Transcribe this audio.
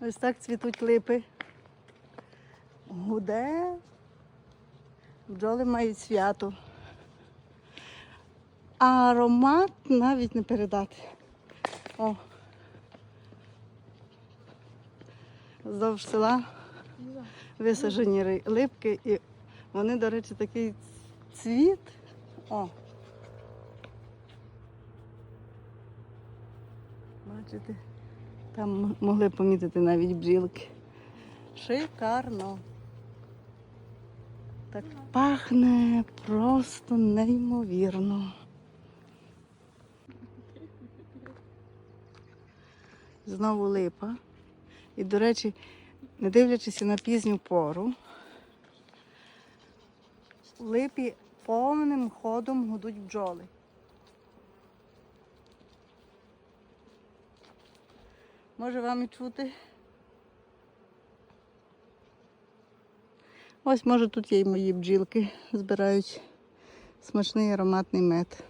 Ось так цвітуть липи. Гуде. Бджоли мають свято. Аромат навіть не передати. О. Здовж села висаджені ри- липки і вони, до речі, такий цвіт. О. Бачите? Там могли помітити навіть бджілки. Шикарно. Так пахне просто неймовірно. Знову липа. І, до речі, не дивлячись на пізню пору, липі повним ходом гудуть бджоли. Може вам і чути? Ось, може, тут є і мої бджілки, збирають смачний ароматний мед.